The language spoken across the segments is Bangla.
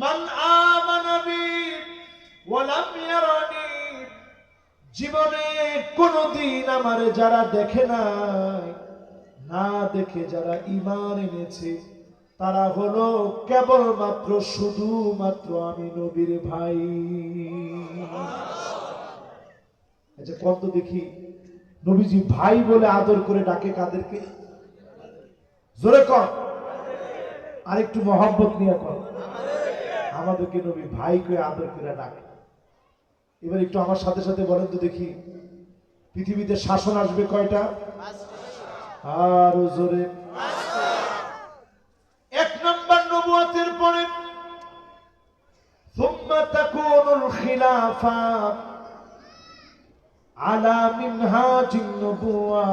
মান আমানা বি জীবনে কোনদিন আমারে যারা দেখে নাই, না দেখে যারা ইমান এনেছে, তারা হলো কেবলমাত্র শুধুমাত্র আমি নবীর ভাই। আচ্ছা কত দেখি, নবীজি ভাই বলে আদর করে ডাকে কাদেরকে? জোরে কর আর একটু মহব্বত নিয়ে কর আমাদেরকে নবী ভাই করে আদর করে ডাকে এবার একটু আমার সাথে সাথে বলেন তো দেখি পৃথিবীতে শাসন আসবে কয়টা আর জোরে এক নম্বর নবুয়তের পরে ثم تكون الخلافة على منهاج النبوة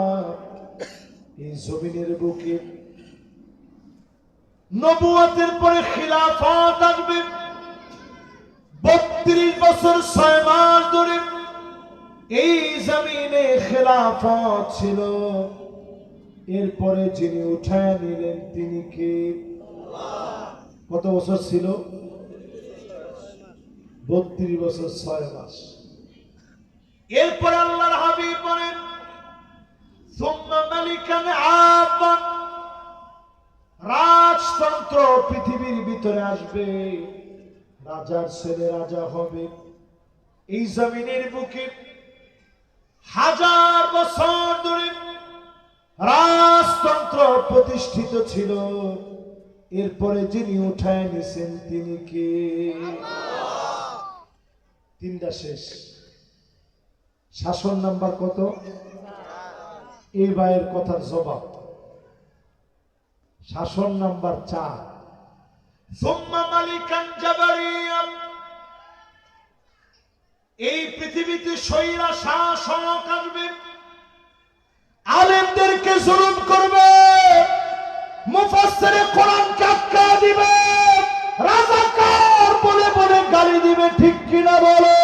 এই জমিনের বুকে নবুয়তের পরে খিলাফত আসবে। বত্রিশ বছর ছয় মাস ধরে এই জমিনে খেলাফত ছিল। এরপরে যিনি উঠায় নিলেন, তিনি কে? কত বছর ছিল? বত্রিশ বছর ছয় মাস। এরপর আল্লাহর হাবিব বলেন, সুম্মা মালিকান আবান রাজতন্ত্র পৃথিবীর ভিতরে আসবে। রাজার ছেলে রাজা হবে। এই জমিনের বুকে হাজার বছর ধরে রাজতন্ত্র প্রতিষ্ঠিত ছিল। এরপরে যিনি উঠায় নিছেন তিনি কে? তিনটা শেষ। শাসন নাম্বার কত? এই ভাইয়ের কথার জবাব। শাসন নাম্বার চার। এই পৃথিবীতে সৈরা আসবে আলেমদেরকে জুলুম করবে, মুফাসসিরে কোরআন কাক্কা দিবে, রাজাকার বলে বলে গালি দিবে, ঠিক কিনা বলে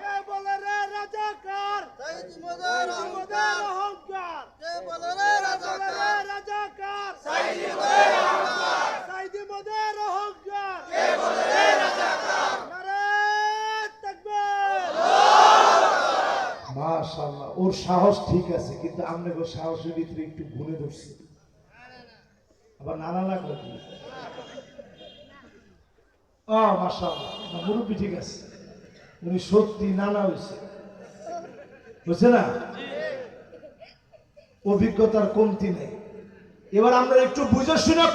কে বলে রে রাজাকার সাইদি মদের মোদের অহংকার কে বলে রে কে বলে রে রাজাকার রাজাকার সাইদি মদের অহংকার সাইদি মোদের অহংকার কে বলে রে রাজাকার নারে তাকবীর মাশাআল্লাহ ওর সাহস ঠিক আছে, কিন্তু আপনাকে সাহসের ভিতরে একটু ভুলে ধরছে। আবার নানা করে কি? মুরব্বি ঠিক আছে। উনি সত্যি নানা হয়েছে। বুঝছে না? অভিজ্ঞতার কমতি নেই। এবার আমরা একটু বুঝে শুনে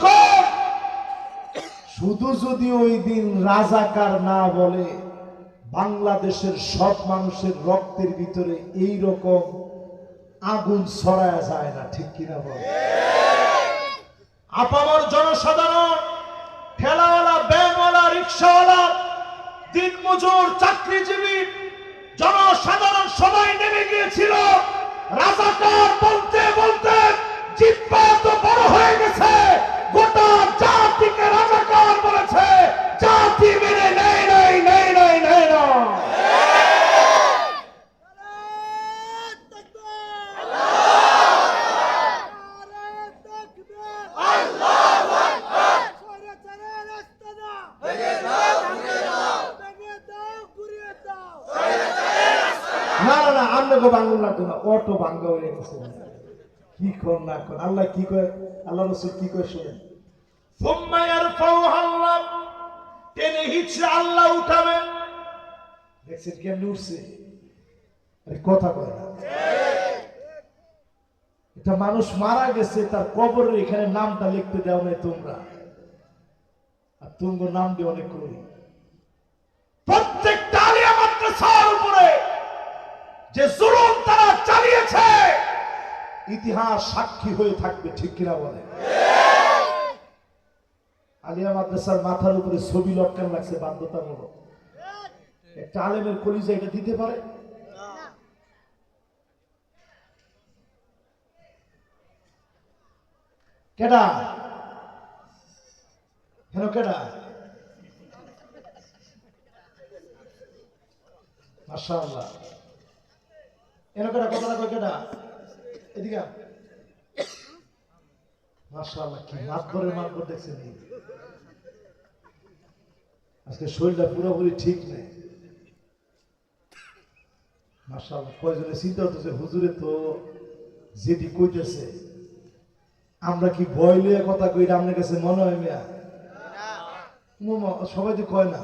শুধু যদি ওই দিন রাজাকার না বলে, বাংলাদেশের সব মানুষের রক্তের ভিতরে এই রকম আগুন ছড়ায় যায় না, ঠিক কিনা বল? আপামর জনসাধারণ, ঠেলাওয়ালা ব্যানওয়ালা রিক্সাওয়ালা, দিনমজুর, চাকরিজীবী, জনসাধারণ সবাই নেমে গিয়েছিল। রাজাকার বলতে বলতে জিব্বা তো বড় হয়ে গেছে। গোটা জাতিকে রাজাকার বলেছে। জাতি মেনে নেই নাই নেই নাই নেই না নারে তাকবীর নারে তাকবীর আল্লাহু আকবার সরে চলে রাস্তা দাও ভেঙে দাও ভেঙে দাও ভেঙে দাও ঘুরিয়ে দাও না না না আপনাকে বাংলা লাগতো না অটো বাঙ্গা হয়ে গেছে কি কর না কর আল্লাহ কি কয়? আল্লাহ রসুল কি কয় শুনেন? টেনে আল্লাহ উঠাবে। দেখছেন কেমনি উঠছে? কথা কয় না। এটা মানুষ মারা গেছে তার কবরের এখানে নামটা লিখতে দেও নাই তোমরা। আর তুঙ্গ নাম দিয়ে অনেক করি প্রত্যেক উপরে যে জুলুম তারা চালিয়েছে ইতিহাস সাক্ষী হয়ে থাকবে, ঠিক কিনা বলে? আলিয়া মাদ্রাসার মাথার উপরে ছবি লটকান লাগছে বাধ্যতামূলক একটা আলেমের কলিজা এটা দিতে পারে? কেডা? কেডা? মাশাআল্লাহ। এন কেডা? কথা কয় কেডা? এদিকে মাশাআল্লাহ কি মাতবরের মাতবর দেখছেন আজকে শরীরটা পুরোপুরি ঠিক নেই। মাশাআল্লাহ কয়জনে চিন্তা হতেছে হুজুরে তো যেটি কইতেছে আমরা কি ভয় লইয়া কথা কই আপনার কাছে মনে হয় মিয়া? সবাই তো কয় না।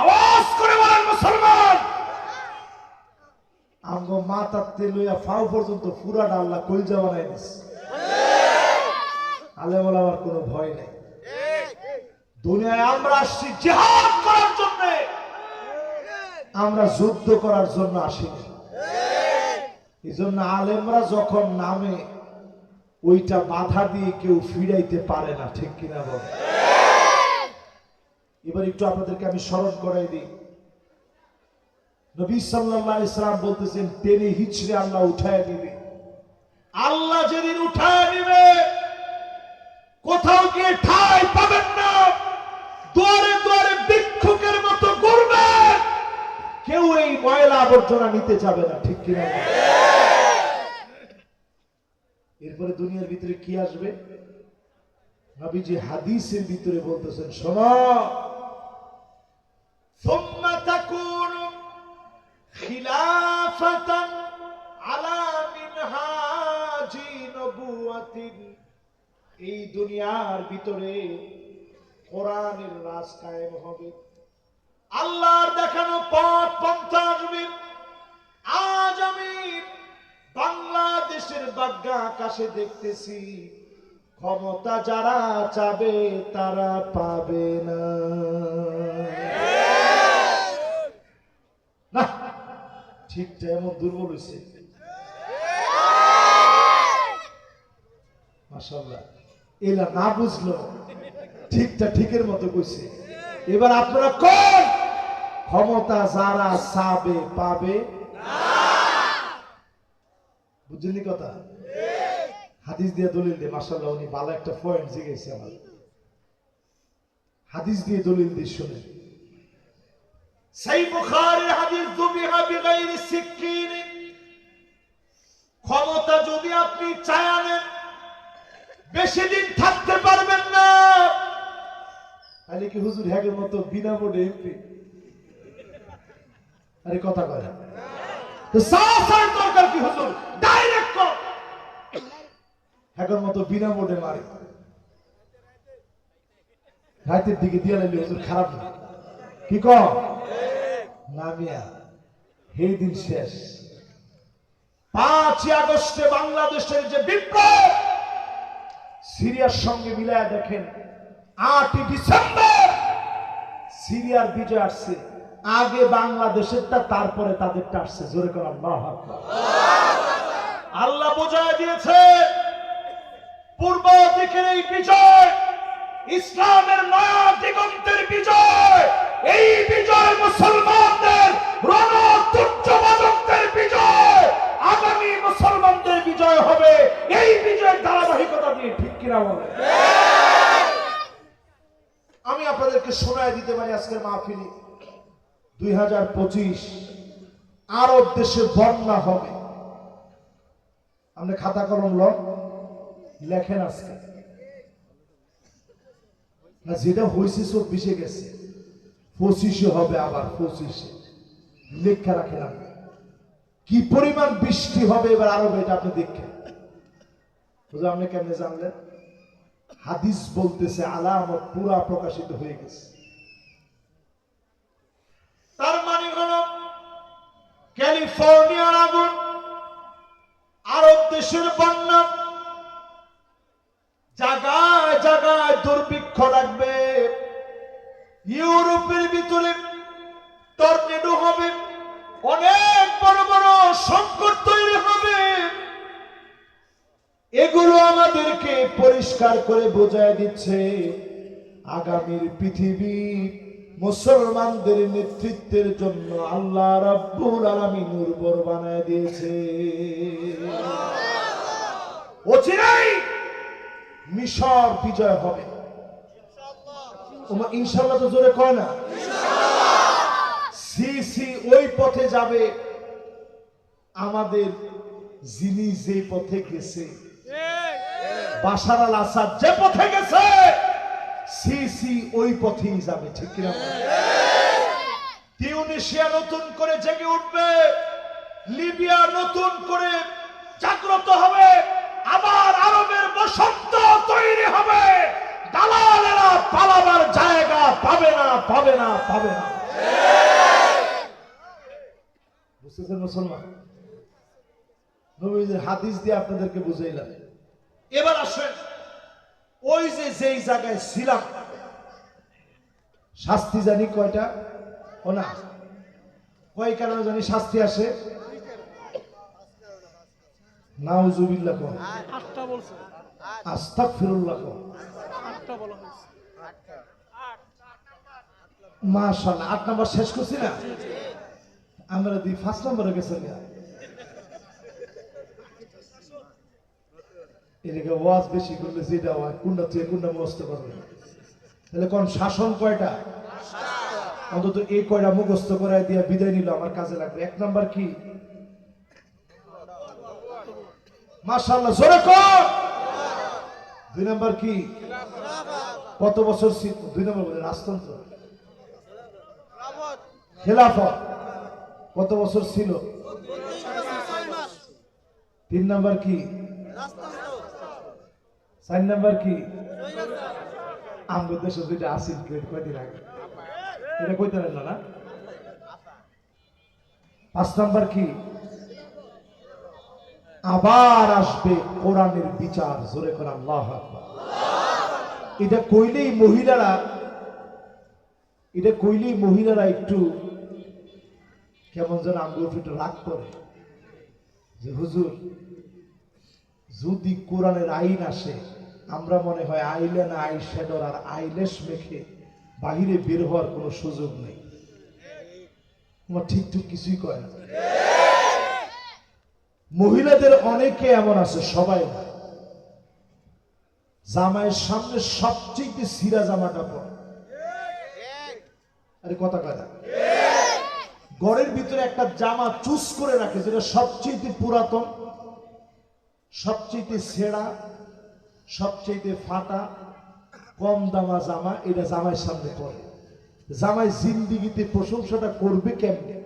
আওয়াজ করে বলেন মুসলমান! আমগো মাতাতে লইয়া ফাও পর্যন্ত পুরাটা আল্লাহ কইজা বানাই দিস আলেমল আমার কোনো ভয় নেই। দুনিয়ায় আমরা আসছি জিহাদ করার জন্য। আমরা যুদ্ধ করার জন্য আসিনি এই জন্য আলেমরা যখন নামে, ওইটা বাধা দিয়ে কেউ ফিরাইতে পারে না, ঠিক কিনা বল? এবার একটু আপনাদেরকে আমি স্মরণ করাই দিই। নবী সাল্লাল্লাহু আলাইহি সাল্লাম বলতেছেন, টেনে হিচড়ে আল্লাহ উঠায় দিবে আল্লাহ যেদিন উঠায় দিবে কোথাও গিয়ে ঠাই পাবেন না। দুয়ারে দুয়ারে ভিক্ষুকের মতো ঘুরবেন কেউ এই ময়লা আবর্জনা নিতে যাবে না, ঠিক কিনা? এরপরে দুনিয়ার ভিতরে কি আসবে? নবীজি হাদিসের ভিতরে বলতেছেন, শোনো খিলাফাতান আলা মিনহাজি নবুয়াতিন। এই দুনিয়ার ভিতরে কোরআনের রাজ কায়েম হবে। আল্লাহর দেখানো পথ, পন্থা আসবে। আজ আমি বাংলাদেশের বাগ্যা আকাশে দেখতেছি, ক্ষমতা যারা চাবে তারা পাবে না। ঠিকটা এমন দুর্বল হয়েছে এলা না বুঝলো, ঠিকটা ঠিকের মতো কইছে। এবার আপনারা কোন ক্ষমতা যারা চাবে, পাবে? বুঝলি কথা? হাদিস দিয়ে দলিল দিয়ে মাসাল্লাহ উনি ভালো একটা পয়েন্ট জিগেছে আমার। হাদিস দিয়ে দলিল দিয়ে শুনে সেই বুখারের হাদিস, দুবিহা ক্ষমতা যদি আপনি চায় বেশি দিন থাকতে পারবেন না। তাহলে কি হুজুর হ্যাগের মতো বিনা বোর্ডে এমপি? আরে কথা কয়। তো সাহসের দরকার কি হুজুর? ডাইরেক্ট কর। হ্যাগের মতো বিনা মারে। রাতের দিকে দিয়ে হুজুর খারাপ না। কি কর? না মিয়া এই দিন শেষ। পাঁচই আগস্টে বাংলাদেশের যে বিপ্লব, সিরিয়ার সঙ্গে মিলায় দেখেন, আটই ডিসেম্বর সিরিয়ার বিজয় আসছে। আগে বাংলাদেশেরটা, তারপরে তাদেরটা আসছে। জোরে করে, আল্লাহ আল্লাহ বোঝায় দিয়েছে, পূর্ব দিকের এই বিজয়, ইসলামের নয়া দিগন্তের বিজয়। এই বিজয় মুসলমানদের রণতুচ্যবাদকদের বিজয়। আগামী মুসলমানদের বিজয় হবে। এই বিজয়ের ধারাবাহিকতা দিয়ে ঠিক কিনা বলে? আমি আপনাদেরকে শোনায় দিতে পারি আজকের মাহফিলি। দুই হাজার পঁচিশ আরব দেশে বন্যা হবে। আপনি খাতা কলম লেখেন আজকে। না, যেটা হয়েছে চব্বিশে গেছে। পঁচিশে হবে আবার পঁচিশে। লেখা রাখেন আপনি কি পরিমাণ বৃষ্টি হবে এবার আরবে এটা আপনি দেখেন। বুঝলেন আপনি কেমনে জানলেন? হাদিস বলতেছে, আলামত পুরা প্রকাশিত হয়ে গেছে। তার মানে হল, ক্যালিফোর্নিয়ার আগুন, আরব দেশের বন্যা জায়গায় জায়গায় দুর্ভিক্ষ লাগবে। ইউরোপের ভিতরে টর্নেডো হবে অনেক বড় বড় সংকট তৈরি হবে। এগুলো আমাদেরকে পরিষ্কার করে বোঝায় দিচ্ছে আগামীর পৃথিবী মুসলমানদের নেতৃত্বের জন্য আল্লাহ রাব্বুল আলামিন উর্বর বানায় দিয়েছে। মিশর বিজয় হবে। ইনশাল্লাহ তো জোরে কয় না? সি সি ওই পথে যাবে। আমাদের যিনি যে পথে গেছে, বাশার আল আসাদ যে পথে গেছে সিসি ওই পথেই যাবে, ঠিক কিনা? বলেন? তিউনিশিয়া নতুন করে জেগে উঠবে, লিবিয়া নতুন করে জাগ্রত হবে, আবার আরবের বসন্ত তৈরি হবে। দালালেরা পালাবার জায়গা পাবে না পাবে না পাবে না। বুঝতেছেন মুসলমান নবীজির হাদিস দিয়ে আপনাদেরকে বুঝাইলাম। এবার আসেন ওই যে যেই জায়গায় ছিলাম শাস্তি জানি কয়টা? ও না কয় কারণে জানি শাস্তি আসে? নাউজুবিল্লাহ কোন আটটা বলছে। আস্তাগফিরুল্লাহ কোন আটটা বলা হয়েছে। মাশাআল্লাহ আট নাম্বার শেষ করছি না? আমরা দুই ফার্স্ট নাম্বারে গেছে এদিকে ওয়াজ বেশি করলে যেটা হয়, কোনটা থেকে কোনটা মুখস্থ করবে? তাহলে কোন শাসন কয়টা? অন্তত এই কয়টা মুখস্থ করে দিয়ে বিদায় নিল, আমার কাজে লাগবে। এক নাম্বার কি? মাশাআল্লাহ, জোরে কর! দুই নাম্বার কি? কত বছর দুই নম্বর রাজতন্ত্র? খেলাফত। কত বছর ছিল? তিন নাম্বার কি? চার নাম্বার কি? আমাদের যেটা আসিল কয়দিন আগে? এটা না পাঁচ নাম্বার কি? আবার আসবে কোরআনের বিচার, জোরে করে আল্লাহ। এটা কইলেই মহিলারা, এটা কইলেই মহিলারা একটু কেমন যেন আঙ্গুল একটু রাগ করে। যে, হুজুর, যদি কোরআনের আইন আসে, আমরা মনে হয় আইলেন আই শ্যাডর আর আইলেস মেখে বাহিরে বের হওয়ার কোনো সুযোগ নেই। তোমার ঠিক ঠিক কিছুই কয় না। মহিলাদের অনেকে এমন আছে, সবাই না। জামাইয়ের সামনে সবচেয়ে সিরা জামাটা পরে। আরে, কথা কথা ঘরের ভিতরে একটা জামা চুজ করে রাখে, যেটা সবচেয়ে পুরাতন সবচেয়ে ছেঁড়া সবচেয়ে ফাটা, কম দামা জামা, এটা জামাই সামনে পড়ে জামাই জিন্দিগিতে প্রশংসাটা করবে কেমনে?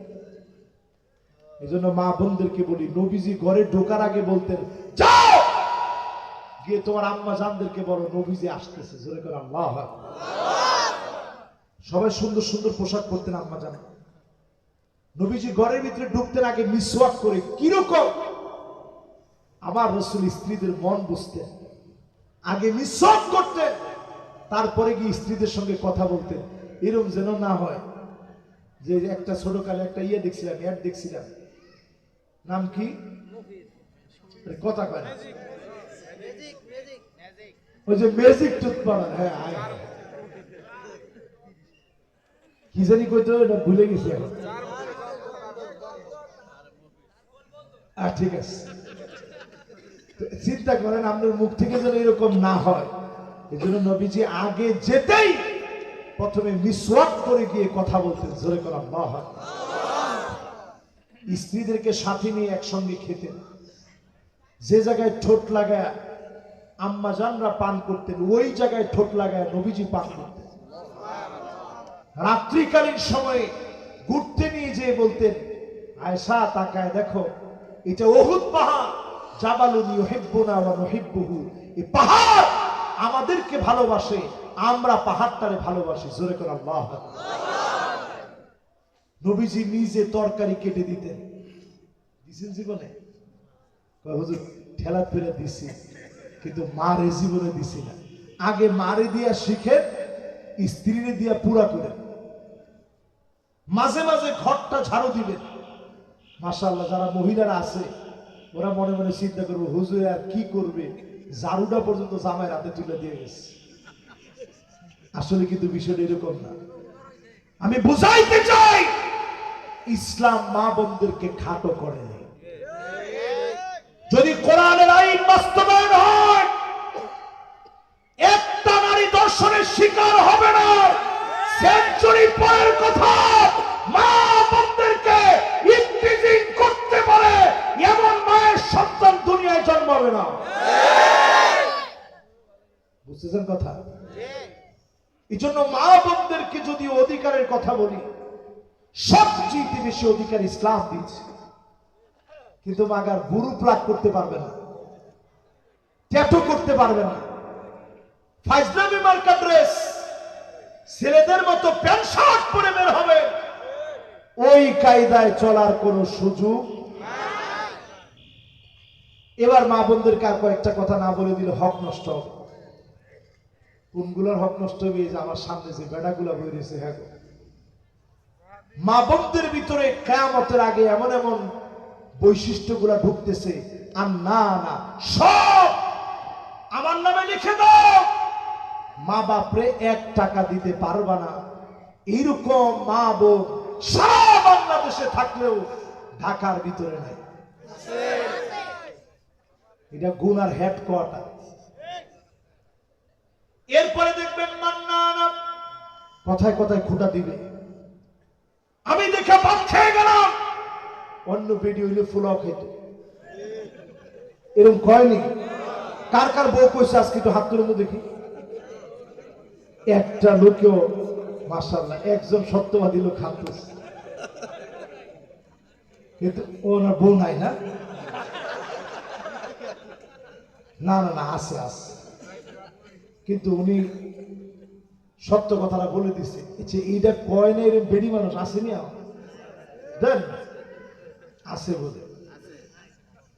এই জন্য মা বোনদেরকে বলি, নবীজি ঘরে ঢোকার আগে বলতেন, যাও! গিয়ে তোমার আম্মা জানদেরকে বলো, নবীজি আসতেছে। জোরে করে আল্লাহ সবাই সুন্দর সুন্দর পোশাক পরতেন আম্মা জান। নবীজি ঘরের ভিতরে ঢুকতেন আগে মিসওয়াক করে, কীরকম? আমার রসুল স্ত্রীদের মন বুঝতেন। আগে মিসওয়াক করতেন, তারপরে গিয়ে স্ত্রীদের সঙ্গে কথা বলতেন। এরকম যেন না হয়। যে একটা ছোটকালে একটা ইয়ে দেখছিলাম, অ্যাড দেখছিলাম। নাম কি? কথা কয় ওই যে ম্যাজিক টুথ বানান হ্যাঁ। কি জানি কইতো ভুলে গেছি এখন। আহ, ঠিক আছে। চিন্তা করেন আপনার মুখ থেকে যেন এরকম না হয়। এই জন্য নবীজি আগে যেতেই প্রথমে মিসওয়াক করে গিয়ে কথা বলতেন জোরে করা বাহ স্ত্রীদেরকে সাথে নিয়ে একসঙ্গে খেতেন। যে জায়গায় ঠোঁট লাগায় আম্মা জানরা পান করতেন ওই জায়গায় ঠোঁট লাগায় নবীজি পান করতেন। রাত্রিকালীন সময়ে ঘুরতে নিয়ে যেয়ে বলতেন আয়সা তাকায় দেখো এটা অহুদ পাহাড়। পাহাড় আমাদেরকে ভালোবাসে, আমরা পাহাড়টারে ভালোবাসি। জোরে করে আল্লাহ নবীজি নিজে তরকারি কেটে দিতেন। দিছেন জীবনে? হুজুর, ঠেলা ফেলে দিছি, কিন্তু মারে জীবনে দিছি না। আগে মারে দিয়া শিখে স্ত্রীরে দিয়া পুরা করে মাঝে মাঝে ঘরটা ঝাড়ু দিবেন। মাশাআল্লাহ, যারা মহিলারা আছে, ওরা মনে মনে চিন্তা করবে, হুজুর আর কি করবে? ঝাড়ুটা পর্যন্ত জামাই রাতে তুলে দিয়ে গেছে। আসলে কিন্তু বিষয়টা এরকম না। আমি বুঝাইতে চাই, ইসলাম মা বোনদেরকে খাটো করে যদি কোরআনের আইন বাস্তবায়ন হয়, একটা নারী দর্শনের শিকার হবে না। সেঞ্চুরি পরের কথা, মা বোনদেরকে ইফতিজিং করতে জন্মাবে না। বুঝতেছেন কথা? এই জন্য মা বোনদেরকে যদি অধিকারের কথা বলি সবচেয়ে বেশি অধিকার ইসলাম দিচ্ছে কিন্তু মাগার গুরু প্লাগ করতে পারবে না। ট্যাটু করতে পারবে না। ফাইজলামি মার্কা ড্রেস ছেলেদের মতো প্যান্ট শার্ট পরে বের হবে। ওই কায়দায় চলার কোনো সুযোগ এবার মা বোনদের কার কয়েকটা কথা না বলে দিলে, হক নষ্ট হবে। কোনগুলোর হক নষ্ট হবে? যে আমার সামনে যে বেড়াগুলা বই রয়েছে হ্যাঁ মা বোনদের ভিতরে কেয়ামতের আগে এমন এমন বৈশিষ্ট্যগুলা ঢুকতেছে, আর না না, সব আমার নামে লিখে দাও। মা বাপরে এক টাকা দিতে পারবা না। এইরকম মা বোন সারা বাংলাদেশে থাকলেও ঢাকার ভিতরে নাই। এটা গুনার হেডকোয়ার্টার এরপরে দেখবেন মান্না কথায় কথায় খুঁটা দিবে। আমি দেখে খেয়ে গেলাম। অন্য ভিডিও হইলে ফুলাও খেত। এরকম কয়নি কার কার বউ কইছে আজকে একটু হাত তুলে দেখি। একটা লোকেও মাসাল্লাহ একজন সত্যবাদী লোক হাত তুলছে। কিন্তু ওনার বউ নাই না? না না না, আছে আছে। কিন্তু উনি সত্য কথাটা বলে দিচ্ছে যে এইটা কয় না এরকম বেড়ি মানুষ আসেনি দেন আছে বলে।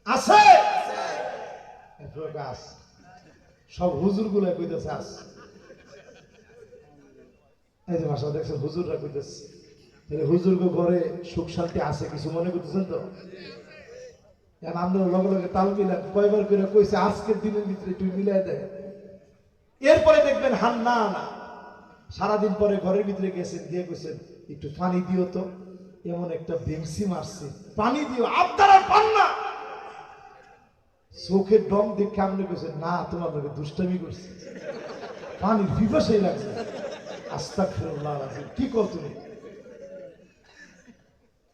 আছে! সব হুজুরগুলা কইতেছে আছে। এই যে মাসা দেখছেন, হুজুররা কইতেছে। হুজুরকে ঘরে সুখ শান্তি আছে কিছু মনে করতেছেন তো? এখন আমরা লগে লগে তাল মিলান কয়বার করে কইছে, আজকের দিনের ভিতরে তুই মিলাই দেয় এরপরে দেখবেন হান না না সারাদিন পরে ঘরের ভিতরে গেছেন, গিয়ে কইছেন, একটু পানি দিও তো। এমন একটা বেমসি মারছে, পানি দিও আপনারা পান না। চোখের ডম দেখে আপনি কইছেন, না, তোমার লোকে দুষ্টামি করছে। পানির বিপাসাই লাগছে। আস্তা ফিরল্লাহ কি কর তুমি?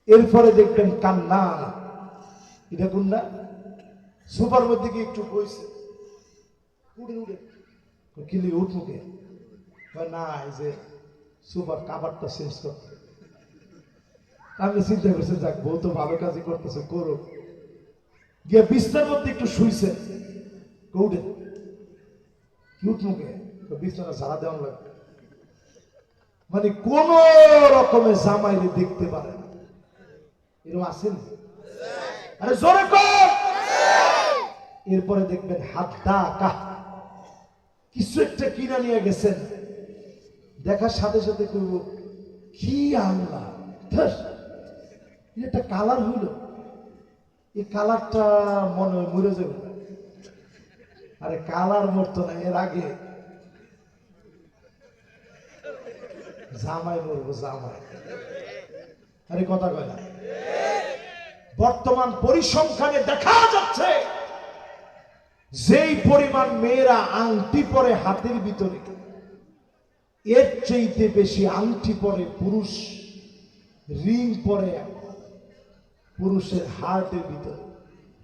এরপরে দেখবেন কান্না এটা কোন না সুপার মধ্যে কি একটু বইছে। উড়ে উড়ে। কিলি উঠমুখে কয়, না, এই যে সুপার কাবারটা চেঞ্জ করতে। আমি চিন্তা করছি, যাক, বউ তো ভালো কাজই করতেছে করো গিয়ে বিছনার মধ্যে একটু শুইছে। কৌটে কি উঠমুখে বিছনাটা ঝাড়া দেওয়ান লাগবে। মানে কোন রকমের জামাইলে দেখতে পারে না। এরকম আসেন আরে এরপরে দেখবেন হাত দা কাহ। কিছু একটা কিনা নিয়ে গেছেন। দেখার সাথে সাথে করব, কি আনলা একটা কালার হইল। এই কালারটা মনে হয় মরে যাবে। আরে কালার মরতো না, এর আগে। জামাই মরবো, জামাই। আরে কথা কয় না। বর্তমান পরিসংখ্যানে দেখা যাচ্ছে যেই পরিমাণ মেয়েরা আংটি পরে হাতের ভিতরে, এর চাইতে বেশি আংটি পরে পুরুষ, রিং পরে পুরুষের হার্টের ভিতরে।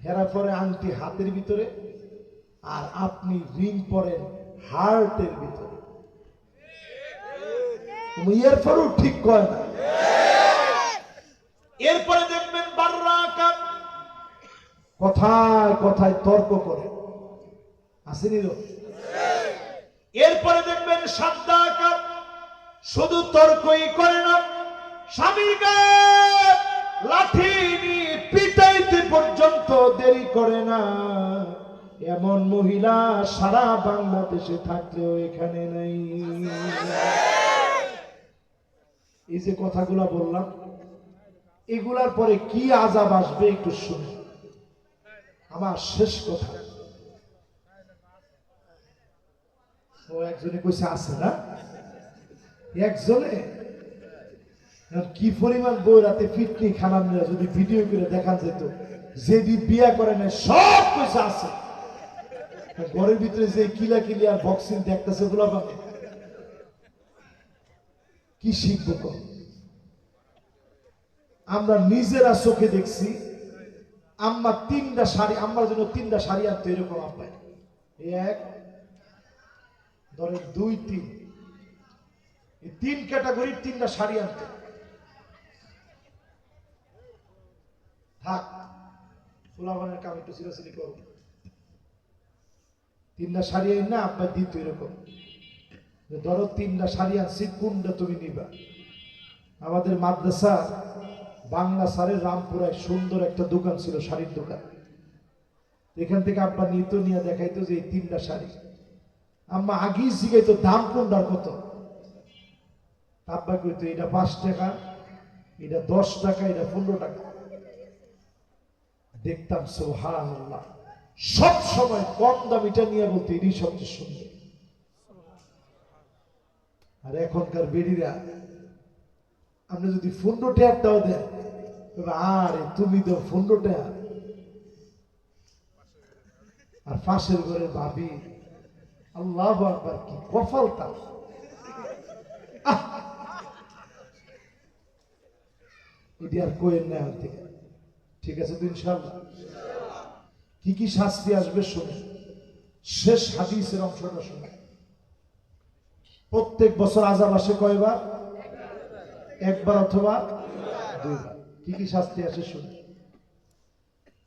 হেরা পরে আংটি হাতের ভিতরে আর আপনি রিং পরেন হার্টের ভিতরে। এর পরেও ঠিক কয় না? এরপরে দেখবেন কথায় কথায় তর্ক করে। আসেনি এরপরে দেখবেন সাদ্দা কাপ শুধু তর্কই করে না স্বামীর গায়ে লাঠি পিটাইতে পর্যন্ত দেরি করে না। এমন মহিলা সারা বাংলাদেশে থাকলেও এখানে নাই। এই যে কথাগুলা বললাম এগুলার পরে কি আজাব আসবে একটু শুনে। আমার শেষ কথা। ও একজনে কইছে, আছে না? একজনে? কি পরিমাণ বই রাতে ফিটনি খানান যদি ভিডিও করে দেখান যেত যেদি বিয়া করে না সব পয়সা আছে। ঘরের ভিতরে যে কিলা কিলি আর বক্সিং দেখতেছে পাবে কি শিখব কম আমরা নিজেরা চোখে দেখছি, আম্মা তিনটা শাড়ি, আম্মার জন্য তিনটা শাড়ি আনতো, এরকম আব্বাই। এক, ধরেন দুই, তিন। এই তিন ক্যাটাগরির তিনটা শাড়ি আনতে। থাক, ফুলাবানের কাম একটু তিনটা শাড়ি আইন না দিত এরকম। ধরো তিনটা শাড়ি আনছি, কোনটা তুমি নিবা? আমাদের মাদ্রাসা বাংলা সারের রামপুরায় সুন্দর একটা দোকান ছিল, শাড়ির দোকান। এখান থেকে আব্বা নিত নিয়ে দেখাইতো যে এই তিনটা শাড়ি। আম্মা আগেই শিখাইতো দাম কোনটার কত? আব্বা কইতো, এটা পাঁচ টাকা, এটা দশ টাকা, এটা পনেরো টাকা। দেখতাম সোহান সব সময় কম দামিটা নিয়ে বলতে, এটাই সবচেয়ে সুন্দর। আর এখনকার বেডিরা আপনি যদি পনেরো টাকাটাও দেন আরে তুমি তো পনেরো টাকা আর পাশের ঘরে ভাবি, আল্লাহ আকবার, কি কপাল তার। এটি আর কোয়েন থেকে। ঠিক আছে তো ইনশাল্লাহ কি কি শাস্তি আসবে শুনে শেষ হাদিসের অংশটা শুনে প্রত্যেক বছর আজাব আসে কয়বার? একবার অথবা দুইবার কি কি শাস্তি আসে শুনে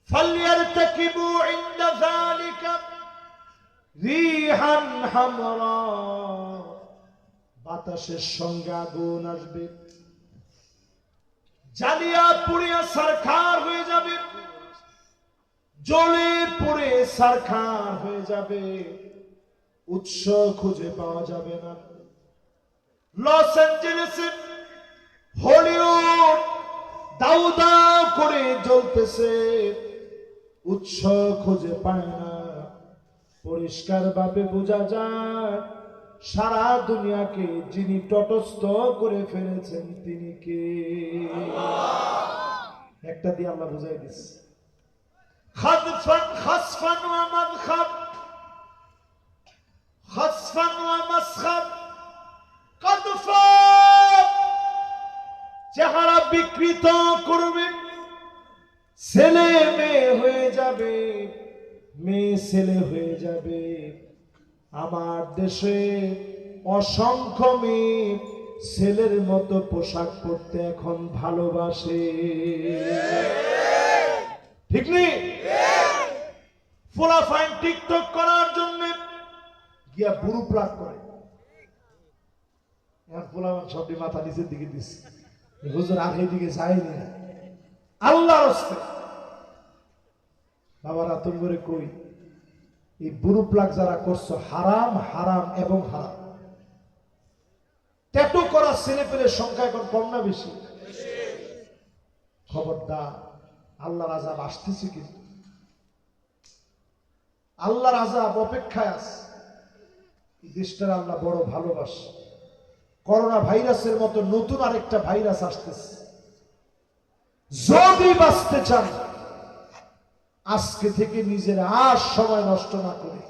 فليرتكبوا عند ذلك ريحا حمراء বাতাসের সঙ্গে আগুন আসবে জালিয়া পুড়িয়া সরকার হয়ে যাবে জলে পুড়ে সরকার হয়ে যাবে উৎস খুঁজে পাওয়া যাবে না লস অ্যাঞ্জেলেসে হলিউড দাউ করে জ্বলতেছে। উৎস খুঁজে পায় না। পরিষ্কার ভাবে বোঝা যায়, সারা দুনিয়াকে যিনি তটস্থ করে ফেলেছেন তিনি কে? একটা দিয়ে আল্লাহ বুঝাই দিচ্ছে খাদফান খাসফান ওয়া মাদখাব। খাসফান ওয়া চেহারা বিকৃত করবে। ছেলে মেয়ে হয়ে যাবে, মেয়ে ছেলে হয়ে যাবে। আমার দেশে অসংখ্য মেয়ে ছেলের মতো পোশাক পরতে এখন ভালোবাসে। ঠিক নেই? ফোলাফাইন টিকটক করার জন্য গিয়া বুড়ু প্লাগ করে। এখন ফোলাফাইন সবটি মাথা নিচের দিকে দিচ্ছে। হুজুর আগে দিকে যায়নি। না আল্লাহর হস্তে। বাবারা তুমি করে কই? এই বুড়ু প্লাগ যারা করছ, হারাম হারাম এবং হারাম। ট্যাটু করা ছেলে পেলে সংখ্যা এখন কম না বেশি? খবরদার, আল্লাহর আজাব আসতেছে কিন্তু। আল্লাহর আজাব অপেক্ষায় আছে। দেশটার আল্লাহ বড় ভালোবাসে। করোনা ভাইরাসের মতো নতুন আরেকটা ভাইরাস আসতেছে। যদি বাঁচতে চান, আজকে থেকে নিজের আর সময় নষ্ট না করে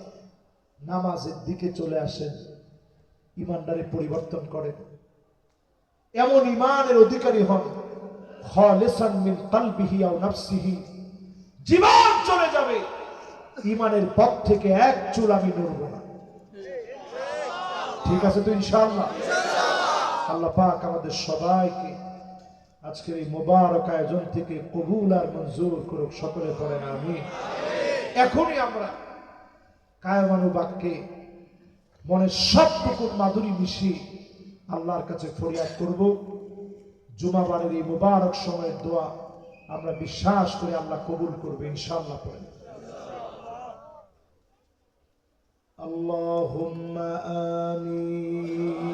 নামাজের দিকে চলে আসেন, ইমানদারে পরিবর্তন করেন। এমন ইমানের অধিকারী হন জীবন চলে যাবে, ইমানের পথ থেকে এক চুল আমি নড়ব না। ঠিক আছে তো ইনশাআল্লাহ? আল্লাহ পাক আমাদের সবাইকে আজকের এই মোবারক আয়োজন থেকে কবুল আর মঞ্জুর করুক সকলে পড়েন আমি এখনই আমরা কায়মানু বাক্যে মনের সবটুকুর মাধুরী মিশিয়ে আল্লাহর কাছে ফরিয়াদ করব জুমাবারের এই মোবারক সময়ের দোয়া আমরা বিশ্বাস করে আল্লাহ কবুল করবে ইনশাআল্লাহ পড়েন اللهم آمين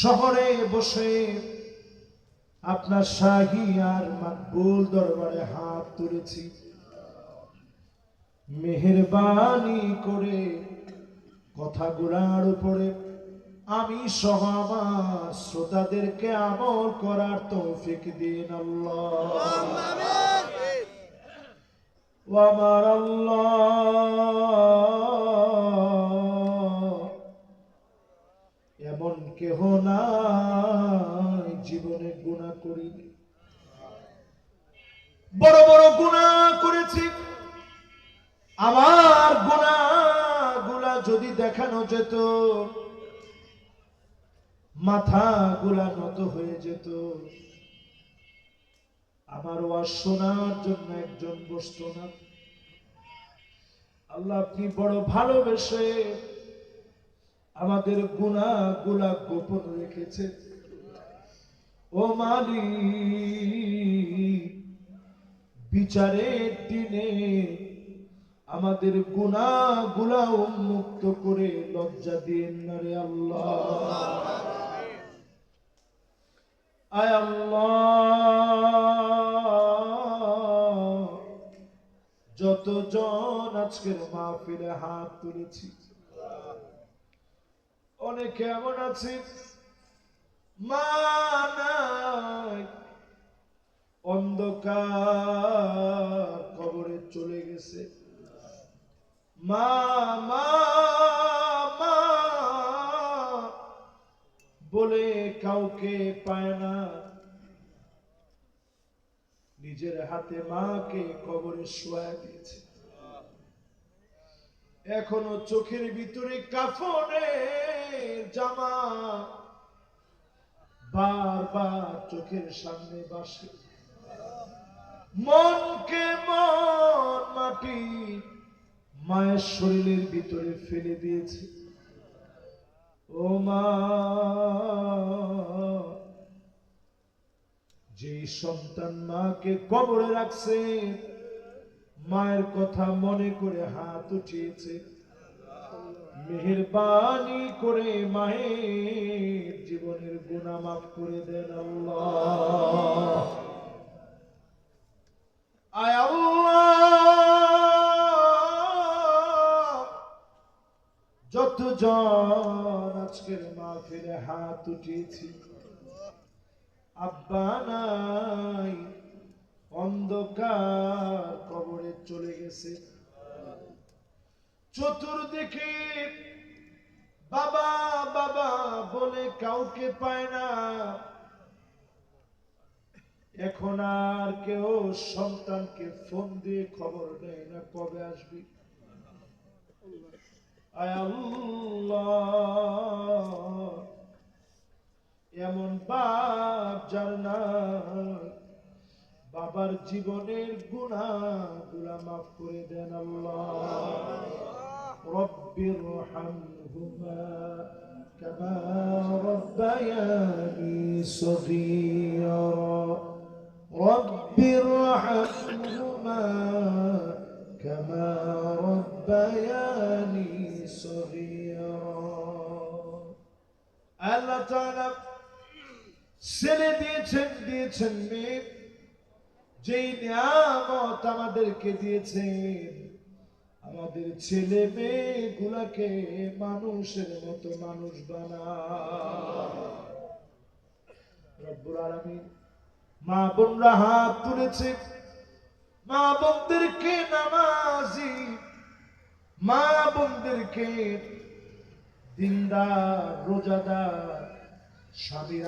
শহরে বসে আপনার শাহী আর মাকবুল দরবারে হাত তুলেছি। মেহরবানি করে কথা কথাগুলার উপরে আমি সহ আমার শ্রোতাদেরকে আমল করার তৌফিক দিন আল্লাহ। আমার আল্লাহ এমন কেহ নাই জীবনে গুণা করিনি। বড় বড় গুণা করেছি। আমার গুণা গুলা যদি দেখানো যেত মাথা গুলা নত হয়ে যেত। আমার ওয়াজ শোনার জন্য একজন বসতো না। আল্লাহ আপনি বড় ভালোবেসে আমাদের গুণা গুলা গোপন রেখেছে। ও মালি বিচারের দিনে আমাদের গুণা গুলা উন্মুক্ত করে লজ্জা দিন না রে আল্লাহ। আয় আল্লাহ, যতজন আজকের মাহফিলে হাত তুলেছি অনেকে এমন আছে। অন্ধকার কবরে চলে গেছে। মা মা মা। বলে কাউকে পায় না। নিজের হাতে মাকে কবরে শোয়া দিয়েছে। এখনও চোখের ভিতরে কাফনের জামা। বারবার চোখের সামনে বাসে। মনকে মন মাটি মায়ের শরীরের ভিতরে ফেলে দিয়েছে। ও মা যে সন্তান মাকে কবরে রাখছে, মায়ের কথা মনে করে হাত উঠিয়েছে। মেহেরবানি করে মায়ের জীবনের গুণা মাফ করে দেন যতজন আজকের মাহফিলে হাত উঠিয়েছি, আব্বা নাই, অন্ধকার কবরে চলে গেছে। চতুর্দিকে বাবা বাবা বলে কাউকে পায় না। এখন আর কেউ সন্তানকে ফোন দিয়ে খবর নেয় না, কবে আসবি? এমন বাপ নাই বাবার জীবনের গুণা গুলা মাফ করে দেন আল্লাহ রব্বির হামহুমা كما ربياني صغيرا رب ارحمهما كما ربياني صغيرا আল্লাহ তাআলা ছেলে দিয়েছেন দিয়েছেন মেয়ে যেই নিয়ামত আমাদেরকে দিয়েছেন, আমাদের ছেলে মেয়ে গুলাকে মানুষের মতো মানুষ বানা মা বোনরা হাত তুলেছে, মা বোনদেরকে নামাজি, মা বোনদেরকে দিনদার, রোজাদার, স্বামীরা